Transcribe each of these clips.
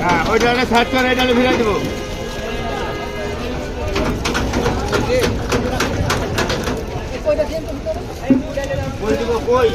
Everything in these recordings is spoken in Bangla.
হ্যাঁ ওইটা সার্চ করে এটা ভিড়াই দেবো। কই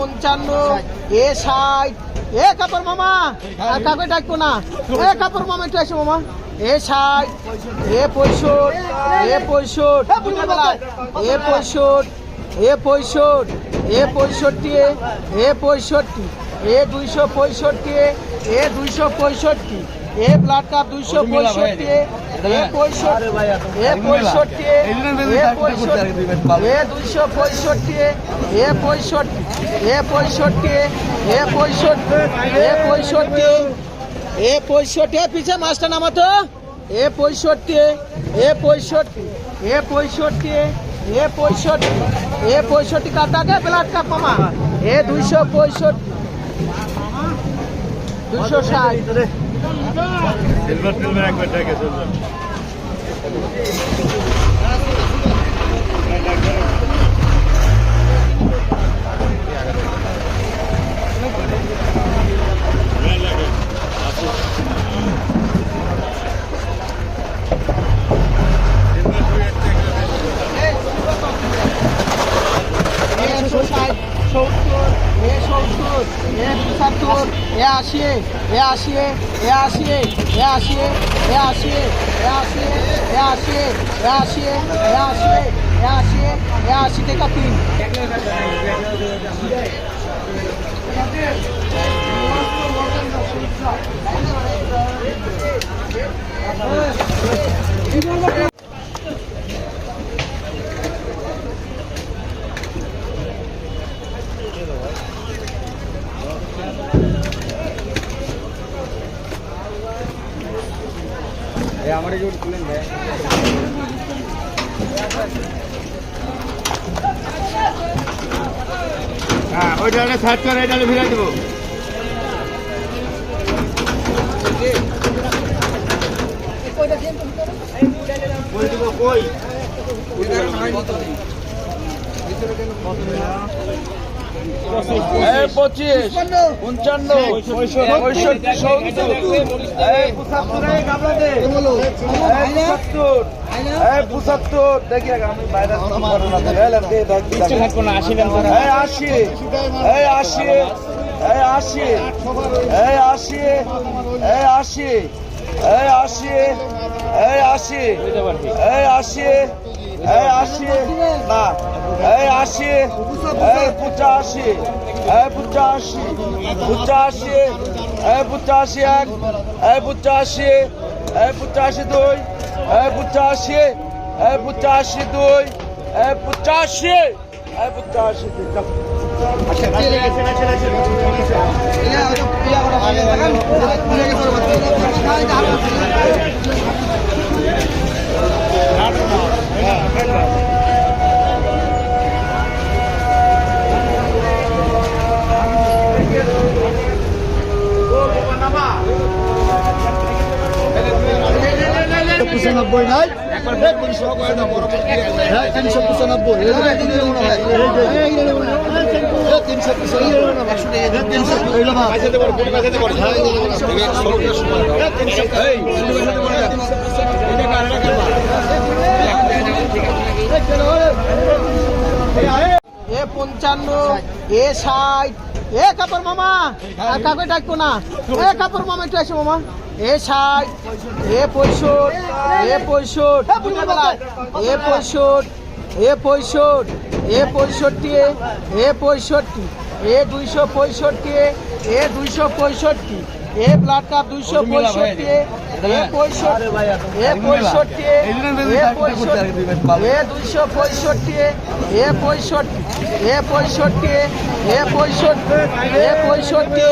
পঞ্চান্ন এ ষাট এ কাপড় মামা আর কাকে ডাকবো না। এ কাপড় মামা একটু আসো মামা। এ ষাট এ পঁয়ষট এ পঁয়ষট এ পঁয়ষট এ পঁয়ষট এ পঁয়ষট্টি এ পঁয়ষট্টি এ দুইশো পঁয়ষট্টি এ দুইশো পঁয়ষট্টি। এ ব্লাড কাপ দুইশো পঁয়ষট্টি এ পঁয়ষট্টি এ পঁয়ষট্টি এ পঁয়ষট্টি এ দুইশো পঁয়ষট্টি এ পঁয়ষট্টি এ পঁয়ষট্টি এ পঁয়ষট্টি এ পঁয়ষট্টি এ পঁয়ষট্টি এ পিছে মাছটা নামাতো এ পঁয়ষট্টি এ পঁয়ষট্টি এ পঁয়ষট্টি এ পঁয়ষট্টি এ পঁয়ষট্টি কাটাকে ব্লাড কাপ মামা এ দুইশো পঁয়ষট্টি দুইশো ষাট সিলভার ফিল্মের একবার ডাকে চলবে সত্তর এ সত্তর এ পঁচাত্তর এ আশি এ আশি এ আশি এ আশি এ আশি এ আশি এ আশি এ আশি এ আশি এ আশি এ আশি থেকে তিন এই আমার একটু তুলেন ভাই। হ্যাঁ ওইটা সার্চ করে এটা ভিড়াই দেবো। কই দেবো কই? পঁচিশ পঞ্চান্ন পঁয়ষট্টি সত্তর। পঁচাত্তর পঁচাত্তর। দেখি আশি আশি আশি আশি আশি এই আসি এই আসি। এই আসি। এই আসি। না। এই আশি এই পঁচাশি এই পঁচাশি পঁচাশি এই পঁচাশি এক এই পঁচাশি এই পঁচাশি দুই এই পঁচাশি এই পঁচাশি দুই এই পঁচাশি এই পঁচাশি দুই পঁচানব্বই নাই তিনশো হ্যাঁ পঁচানব্বই তিনশো এ পঞ্চান্ন এ ষাট এ কাপড় মামা আর কাকে ডাকবো না। এ কাপড় মামা একটু আসো মামা। এ ষাট এ পঁয়ষট এ পঁয়ষট এ পঁয়ষট এ পঁয়ষট এ পঁয়ষট্টি এ পঁয়ষট্টি এ দুইশো পঁয়ষট্টি এ দুইশো পঁয়ষট্টি। এ ব্লাড কাপ দুইশো পঁয়ষট্টি এ পঁয়ষট্টি এ পঁয়ষট্টি এ দুইশো পঁয়ষট্টি এ পঁয়ষট্টি এ পঁয়ষট্টি এ পঁয়ষট্টি এ পঁয়ষট্টি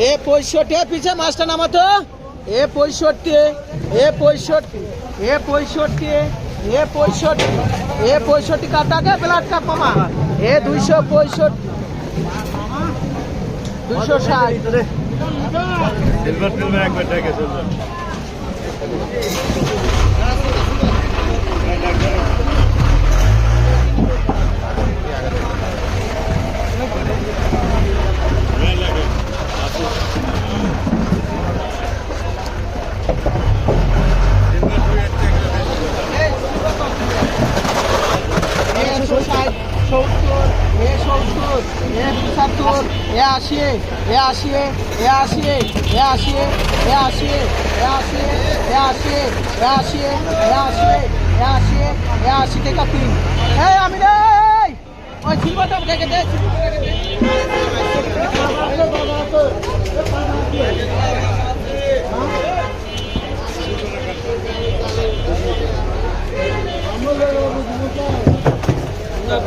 এ পঁয়ষট্টি এ পিছে মাছটা নামাতো এ পঁয়ষট্টি এ পঁয়ষট্টি এ পঁয়ষট্টি এ পঁয়ষট্টি এ পঁয়ষট্টি কাটাকে ব্লাড কাপ মামা এ দুইশো পঁয়ষট্টি দুইশো ষাট সিলভার সিলভার একবার ডাকে Thank you. সত্তর এ সত্তর এ পঁচাত্তর এ আশি এ আশি এ আশি এ আশি এ আশি এ আশি এ আশি এ আশি এ আশি এ আশি এ আশি থেকে তিন এই আমি রে ওই সিলভারটা দেখে দে সিলভারটা দেখে দে।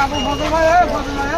আবু ফজল ভাই ফজল ভাই